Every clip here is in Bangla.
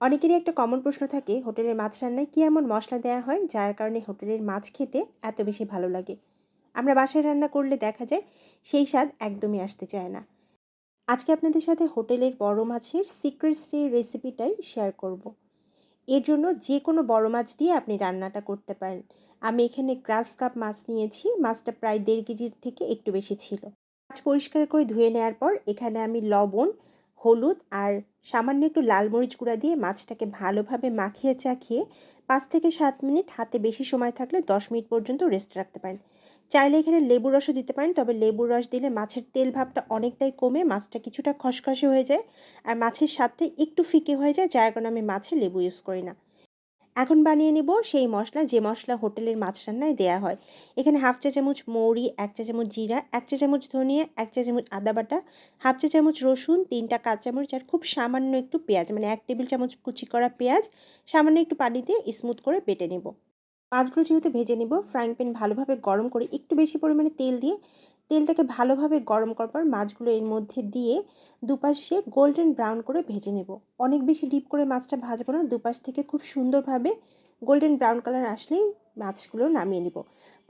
অনেকেরই একটা কমন প্রশ্ন থাকে, হোটেলের মাছ রান্নায় কী এমন মশলা দেওয়া হয় যার কারণে হোটেলের মাছ খেতে এত বেশি ভালো লাগে? আমরা বাসায় রান্না করলে দেখা যায় সেই স্বাদ একদমই আসতে চায় না। আজকে আপনাদের সাথে হোটেলের বড় মাছের সিক্রেট সেই রেসিপিটাই শেয়ার করব। এর জন্য যে কোনো বড় মাছ দিয়ে আপনি রান্নাটা করতে পারেন। আমি এখানে গ্রাস কাপ মাছ নিয়েছি, মাছটা প্রায় দেড় কেজির থেকে একটু বেশি ছিল। মাছ পরিষ্কার করে ধুয়ে নেওয়ার পর এখানে আমি লবণ হলুদ আর সামান্য একটু লাল মরিচ গুঁড়া দিয়ে মাছটাকে ভালোভাবে মাখিয়ে চাখিয়ে পাঁচ থেকে সাত মিনিট হাতে বেশি সময় থাকলে দশ মিনিট পর্যন্ত রেস্ট রাখতে পারেন। চাইলে এখানে লেবুর রসও দিতে পারেন, তবে লেবুর রস দিলে মাছের তেল ভাবটা অনেকটাই কমে, মাছটা কিছুটা খসখসে হয়ে যায় আর মাছের স্বাদটা একটু ফিকে হয়ে যায়, যার কারণে আমি মাছে লেবু ইউজ করি না। এখন বানিয়ে নেব সেই মশলা, যে মশলা হোটেলের মাছ রান্নায় দেওয়া হয়। এখানে হাফ চা চামচ মৌরি, এক চা চামচ জিরা, এক চা চামচ ধনিয়া, এক চা চামচ আদা বাটা, হাফ চা চামচ রসুন, তিনটা কাঁচামরিচ আর খুব সামান্য একটু পেঁয়াজ মানে এক টেবিল চামচ কুচি করা পেঁয়াজ, সামান্য একটু পানি দিয়ে স্মুথ করে বেটে নেব। মাছগুলো যেহেতু ভেজে নেব ফ্রাইং প্যান ভালোভাবে গরম করে একটু বেশি পরিমাণে তেল দিয়ে তেলটাকে ভালোভাবে গরম করার পর মাছগুলো এর মধ্যে দিয়ে দুপাশে গোল্ডেন ব্রাউন করে ভেজে নেব। অনেক বেশি ডিপ করে মাছটা ভাজবো না, দুপাশ থেকে খুব সুন্দরভাবে গোল্ডেন ব্রাউন কালার আসলেই মাছগুলো নামিয়ে নেব।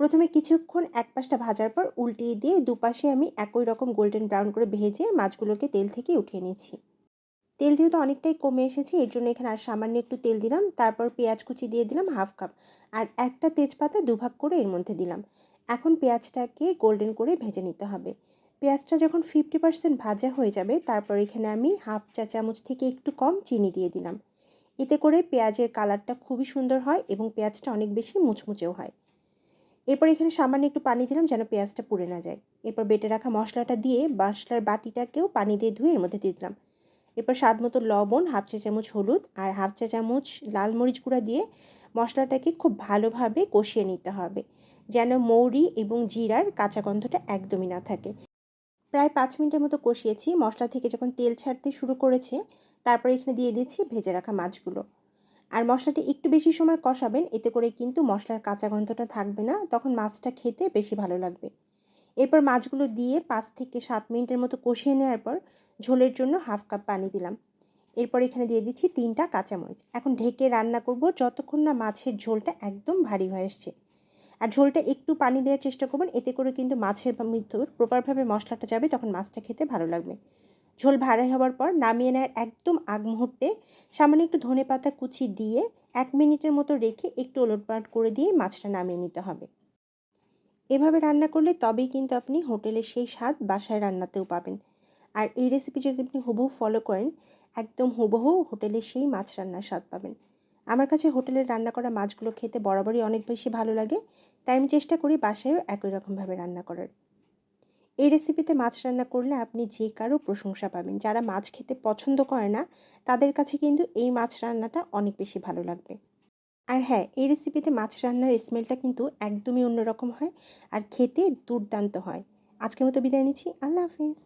প্রথমে কিছুক্ষণ এক পাশটা ভাজার পর উল্টিয়ে দিয়ে দুপাশে আমি একই রকম গোল্ডেন ব্রাউন করে ভেজে মাছগুলোকে তেল থেকে উঠিয়ে নিয়েছি তেল যেহেতু অনেকটাই কমে এসেছে, এর জন্য এখানে আর সামান্য একটু তেল দিলাম, তারপর পেঁয়াজ কুচি দিয়ে দিলাম হাফ কাপ আর একটা তেজপাতা দুভাগ করে এর মধ্যে দিলাম। এখন পেঁয়াজটাকে গোল্ডেন করে ভেজে নিতে হবে। পেঁয়াজটা যখন ফিফটি পার্সেন্ট ভাজা হয়ে যাবে, তারপর এখানে আমি হাফ চা চামচ থেকে একটু কম চিনি দিয়ে দিলাম। এতে করে পেঁয়াজের কালারটা খুবই সুন্দর হয় এবং পেঁয়াজটা অনেক বেশি মুচমুচেও হয়। এরপর এখানে সামান্য একটু পানি দিলাম যেন পেঁয়াজটা পুড়ে না যায়। এরপর বেটে রাখা মশলাটা দিয়ে মশলার বাটিটাকেও পানি দিয়ে ধুয়ে এর মধ্যে দিয়ে দিলাম। এরপর স্বাদ মতো লবণ হাফ চা চামচ হলুদ আর হাফ চা চামচ লাল মরিচ গুঁড়া দিয়ে মশলাটাকে খুব ভালোভাবে কষিয়ে নিতে হবে। যেন মৌরি এবং জিরার কাঁচা গন্ধটা একদমই না থাকে। প্রায় পাঁচ মিনিটের মতো কষিয়েছি, মশলা থেকে যখন তেল ছাড়তে শুরু করেছে, তারপর এখানে দিয়ে দিচ্ছি ভেজে রাখা মাছগুলো। আর মশলাটি একটু বেশি সময় কষাবেন, এতে করে কিন্তু মশলার কাঁচা গন্ধটা থাকবে না, তখন মাছটা খেতে বেশি ভালো লাগবে। এরপর মাছগুলো দিয়ে পাঁচ থেকে সাত মিনিটের মতো কষিয়ে নেওয়ার পর ঝোলের জন্য হাফ কাপ পানি দিলাম। এরপর এখানে দিয়ে দিচ্ছি তিনটা কাঁচামরিচ। এখন ঢেকে রান্না করব যতক্ষণ না মাছের ঝোলটা একদম ভারী হয়ে আসছে। আর ঝোলটা একটু পানি দেওয়ার চেষ্টা করবেন। এতে করে কিন্তু মাছের মৃত্যুর প্রপারভাবে মশলাটা যাবে, তখন মাছটা খেতে ভালো লাগবে। ঝোল ভাড়া হওয়ার পর নামিয়ে নেওয়ার একদম আগ মুহূর্তে সামান্য একটু ধনে পাতা কুচি দিয়ে এক মিনিটের মতো রেখে একটু ওলটপালট করে দিয়ে মাছটা নামিয়ে নিতে হবে। এভাবে রান্না করলে তবেই কিন্তু আপনি হোটেলের সেই স্বাদ বাসায় রান্নাতেও পাবেন। আর এই রেসিপি যদি আপনি হুবহু ফলো করেন, একদম হুবহু হোটেলের সেই মাছ রান্নার স্বাদ পাবেন। আমার কাছে হোটেলের রান্না করা মাছগুলো খেতে বরাবরই অনেক বেশি ভালো লাগে। তাই আমি চেষ্টা করি বাসায়ও একই রকমভাবে রান্না করার। এই রেসিপিতে মাছ রান্না করলে আপনি যে কারও প্রশংসা পাবেন। যারা মাছ খেতে পছন্দ করে না, তাদের কাছে কিন্তু এই মাছ রান্নাটা অনেক বেশি ভালো লাগবে। আর হ্যাঁ এই রেসিপিতে মাছ রান্নার স্মেলটা কিন্তু একদমই অন্যরকম হয় আর খেতে দুর্দান্ত হয়। আজকের মতো বিদায় নিচ্ছি। আল্লাহ হাফিজ।